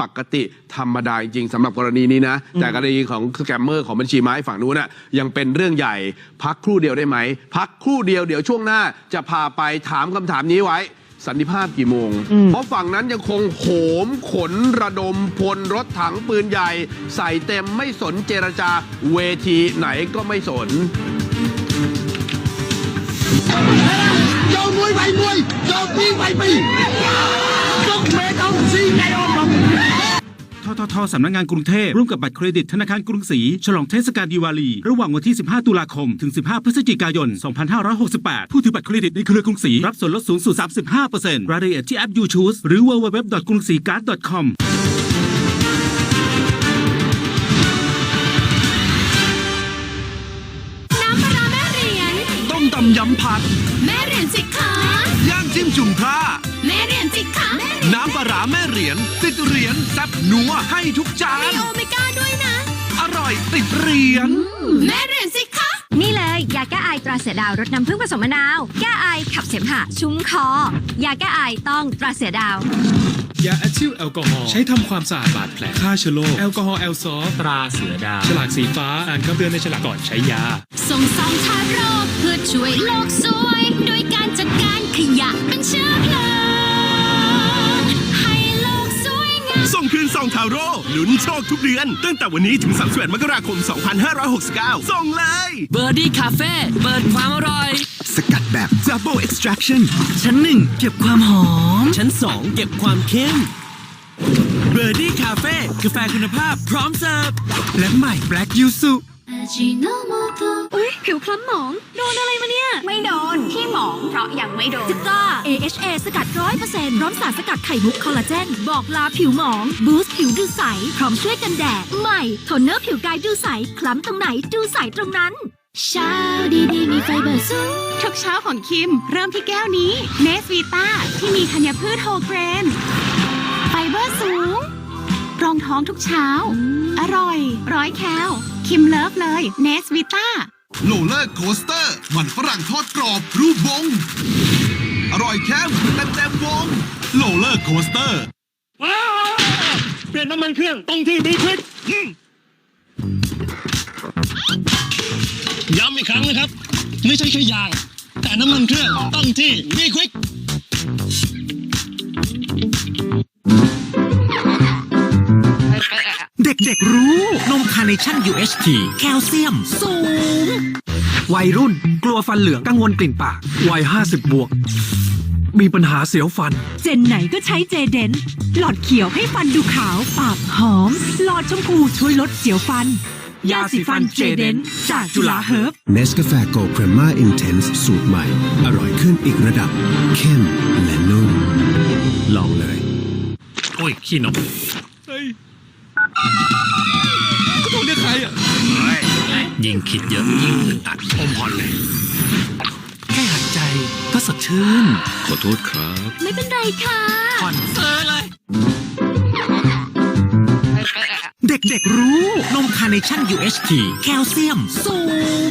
ปกติธรรมดาจริงๆสำหรับกรณีนี้นะ แต่กรณีของสแกมเมอร์ของบัญชีม้าฝั่งนู้นน่ะยังเป็นเรื่องใหญ่พักครู่เดียวได้ไหม พักครู่เดียวเดี๋ยวช่วงหน้า จะพาไปถามคำถามนี้ไว้สันติภาพกี่โมง เพราะฝั่งนั้นยังคงโหมขนระดมพลรถถังปืนใหญ่ ใส่เต็มไม่สนเจรจาเวทีไหนก็ไม่สน อทททสำนักงานกรุงเทพร่วมกับบัตรเครดิตธนาคารกรุงศรีฉลองเทศกาลดิวาลีระหว่างวันที่ 15 ตุลาคม ถึง 15 พฤศจิกายน 2568 ผู้ถือบัตรเครดิตในเครือกรุงศรีรับส่วนลดสูงสุด 35%รายละเอียดที่แอปยูชูสหรือ www.grungsricard.com ต้มตำยำผัดแม่เรียนจิกขาย่างจิ้มจุ่มท้าแม่เรียนจิกขา แม่เหรียญติดเหรียญแซ่บนัวให้ทุกจามีนโอเมก้าด้วยนะ อร่อยติดเหรียญ แม่เหรียญสิคะ นี่เลย ยาแก้ไอตราเสือดาวรสน้ำผึ้งผสมมะนาว แก้ไอขับเสมหะ ชุ่มคอ ยาแก้ไอต้องตราเสือดาวยาแอดชิลแอลกอฮอล์ใช้ทำความสะอาดบาดแผลฆ่าเชื้อโรคแอลกอฮอล์แอลซอล์ตราเสือดาว ฉลากสีฟ้าอ่านคำเตือนในฉลากก่อนใช้ยา ส่งสองทารกเพื่อช่วยโลกสวย โดยการจัดการขยะเป็นเชื้อเพลิง ส่งคืนส่งทาโร่ลุ้นโชคทุกเดือน ตั้งแต่วันนี้ถึง31มกราคม 2569 ส่งเลย เบอร์ดี้คาเฟ่เปิดความอร่อย สกัดแบบ Double Extraction ชั้นหนึ่งเก็บความหอม ชั้นสองเก็บความเข้มเบอร์ดี้คาเฟ่กาแฟคุณภาพพร้อมเสิร์ฟ และใหม่ Black Yuzu อุ้ย ผิวคล้ำหมอง โดนอะไรมาเนี่ย ไม่โดน ที่หมองเพราะยังไม่โดน จิต้า AHA สกัดร้อยเปอร์เซ็นต์พร้อมสารสกัดไข่มุกคอลลาเจน บอกลาผิวหมอง บูสต์ผิวดูใส พร้อมช่วยกันแดด ใหม่โทนเนอร์ผิวกายดูใส คล้ำตรงไหนดูใสตรงนั้น เช้าดีๆมีไฟเบอร์สูงทุกเช้าของคิม เริ่มที่แก้วนี้เนสวีตาที่มีธัญพืชโฮเกรน ไฟเบอร์สูง รองท้องทุกเช้า อร่อย ร้อยแคลคิมเลิฟเลยเนสวีตา โลเลอร์โคสเตอร์ มันฝรั่งทอดกรอบรูปวง อร่อยแค่เต็มเต็มวง โลเลอร์โคสเตอร์เปลี่ยนน้ำมันเครื่องตรงที่ดีควิกย้ำอีกครั้งนะครับ ไม่ใช่แค่ยาง แต่น้ำมันเครื่องต้องที่ดีควิก เนชั่น UHT แคลเซียม สูง วัยรุ่น กลัวฟันเหลืองกังวลกลิ่นปาก วัย 50 บวก มีปัญหาเสียวฟัน เจนไหนก็ใช้เจเดน หลอดเขียวให้ฟันดูขาวปากหอม หลอดชมพูช่วยลดเสียวฟัน ยาสีฟันเจเดน จากจุฬาเฮิร์บเนสกาแฟโกลด์เครม่าอินเทนส์สูตรใหม่ อร่อยขึ้นอีกระดับ เข้มและนุ่มลองเลย โอ้ยขี้นก ยิ่งคิดเยอะยิ่งอึดอัดอมพรเลยแค่หายใจก็สดชื่นขอโทษครับ ไม่เป็นไรค่ะ ผ่อนเฟอเลย เด็กๆรู้ นมคาร์เนชั่น UHT แคลเซียมสู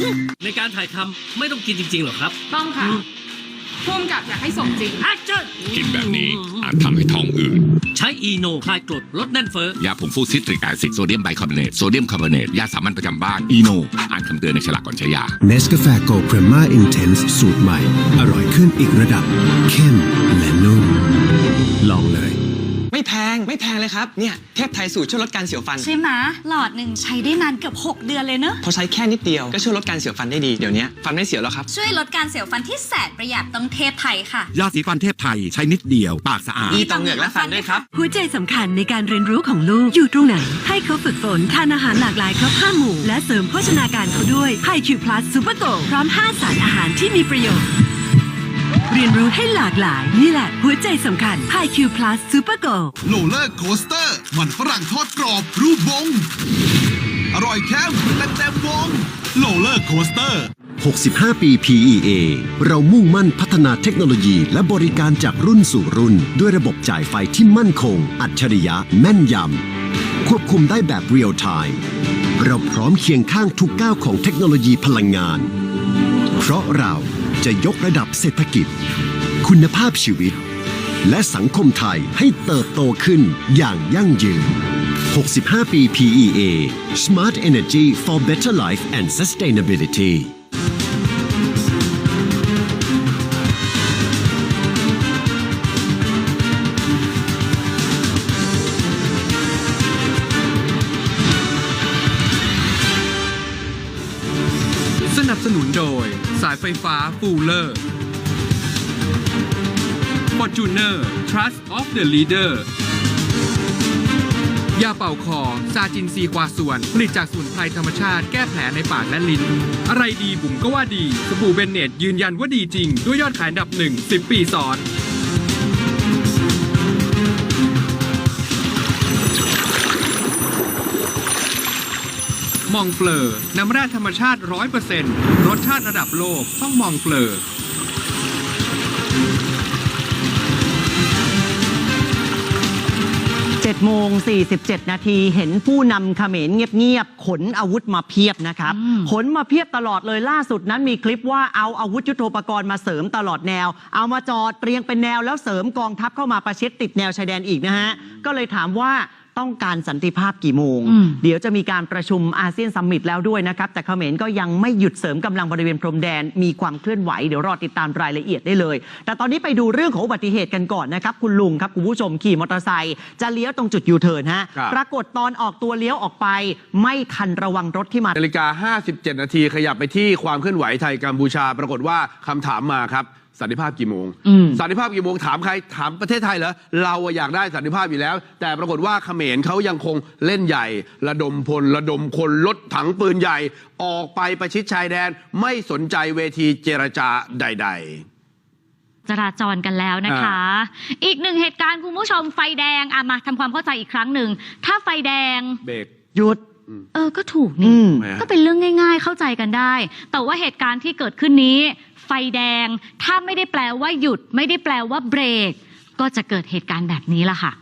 ง ในการถ่ายทำไม่ต้องกินจริงๆหรอครับ ต้องค่ะ พ่วงกับอยากให้สมจริงกินแบบนี้อาจทำให้ท้องอืดใช้อีโนคลายกรดลดแน่นเฟ้อ ยาผงฟูซิตริกแอซิดโซเดียมไบคาร์บอเนตโซเดียมคาร์บอเนตยาสามัญประจำบ้านอีโนอ่านคำเตือนในฉลากก่อนใช้ยา เนสกาแฟโกลด์เครม่าอินเทนส์สูตรใหม่ อร่อยขึ้นอีกระดับ เข้มและนุ่มลองเลยไม่แพ งไม่แพงเลยครับ เนี่ยเทพไทยสูตรช่วยลดการเสียวฟัน ใช่ไหมหลอดหนึ่งใช้ได้นานเกือบ 6 เดือนเลยเนอะ พอใช้แค่นิดเดียวก็ช่วยลดการเสียวฟันได้ดีเดี๋ยวนี้ฟันไม่เสียวแล้วครับ ช่วยลดการเสียวฟันที่แสนประหยัดต้องเทพไทยค่ะ ยาสีฟันเทพไทยใช้นิดเดียว ปากสะอาดดีต่อเหงือกและฟันด้วยครับ หัวใจสำคัญในการเรียนรู้ของลูกอยู่ตรงไหน ให้เขาฝึกฝนทานอาหารหลากหลายครบห้าหมู่และเสริมโภชนาการเขาด้วยไฮคิวพลัสซูเปอร์โกพร้อม 5 สารอาหารที่มีประโยชน์ เรียนรู้ให้หลากหลาย นี่แหละ หัวใจสำคัญไฮคิวพลัสซูเปอร์โกโรลเลอร์โคสเตอร์ มันฝรั่งทอดกรอบ รูปวง อร่อยแค่เต็มเต็มๆวงโรลเลอร์โคสเตอร์ 65 ปี PEA เรามุ่งมั่นพัฒนาเทคโนโลยีและบริการจากรุ่นสู่รุ่น ด้วยระบบจ่ายไฟที่มั่นคง อัจฉริยะแม่นยำ ควบคุมได้แบบเรียลไทม์เราพร้อมเคียงข้างทุกก้าวของเทคโนโลยีพลังงาน เพราะเรา จะยกระดับเศรษฐกิจ คุณภาพชีวิต และสังคมไทยให้เติบโตขึ้นอย่างยั่งยืน 65 ปี PEA Smart Energy for Better Life and Sustainability สนับสนุนโดย สายไฟฟ้าฟูลเลอร์ Fortuner Trust of the Leader ยาเป่าคอ ซาจินซีกวาส่วน ผลิตจากสมุนไพรธรรมชาติแก้แผลในปากและลิ้น อะไรดีบุ๋มก็ว่าดี สบู่เบนเนตยืนยันว่าดีจริง ด้วยยอดขายอันดับหนึ่ง10 ปีซ้อน มองเฟลอร์น้ำแร่ธรรมชาติ 100%รสชาติระดับโลกต้องมองเฟลอร์7โมง 47 นาทีเห็นผู้นำเขมรเงียบๆขนอาวุธมาเพียบนะครับ ขนมาเพียบตลอดเลยล่าสุดนั้นมีคลิปว่าเอาอาวุธยุทโธปกรณ์มาเสริมตลอดแนว เอามาจอดเรียงเป็นแนวแล้วเสริมกองทัพเข้ามาประชิดติดแนวชายแดนอีกนะฮะ ก็เลยถามว่า ต้องการสันติภาพกี่โมงอืมเดี๋ยวจะมีการประชุมอาเซียนซัมมิตแล้วด้วยนะครับ แต่เขมรก็ยังไม่หยุดเสริมกำลังบริเวณพรมแดน มีความเคลื่อนไหว เดี๋ยวรอติดตามรายละเอียดได้เลย แต่ตอนนี้ไปดูเรื่องของอุบัติเหตุกันก่อนนะครับ คุณลุงครับ คุณผู้ชมขี่มอเตอร์ไซค์จะเลี้ยวตรงจุดยูเทิร์นฮะครับปรากฏตอนออกตัวเลี้ยวออกไป ไม่ทันระวังรถที่มานาฬิกา 57 นาทีขยับไปที่ความเคลื่อนไหวไทยกัมพูชา ปรากฏว่าคำถามมาครับ สันติภาพกี่โมงอืมสันติภาพกี่โมงถามใครถามประเทศไทยเหรอเราอะอยากได้สันติภาพอยู่แล้ว แต่ปรากฏว่าเขมรเขายังคงเล่นใหญ่ ระดมพลระดมคนรถถังปืนใหญ่ ออกไปประชิดชายแดน ไม่สนใจเวทีเจรจาใดจราจรกันแล้วนะคะ อีกหนึ่งเหตุการณ์คุณผู้ชมไฟแดงอะมาทำความเข้าใจอีกครั้งหนึ่ง ถ้าไฟแดงๆเบรกหยุด เออก็ถูกอืนี่มก็เป็นเรื่องง่าย ๆ เข้าใจกันได้ แต่ว่าเหตุการณ์ที่เกิดขึ้นนี้ ไฟแดง ถ้าไม่ได้แปลว่าหยุด ไม่ได้แปลว่าเบรก ก็จะเกิดเหตุการณ์แบบนี้ล่ะค่ะ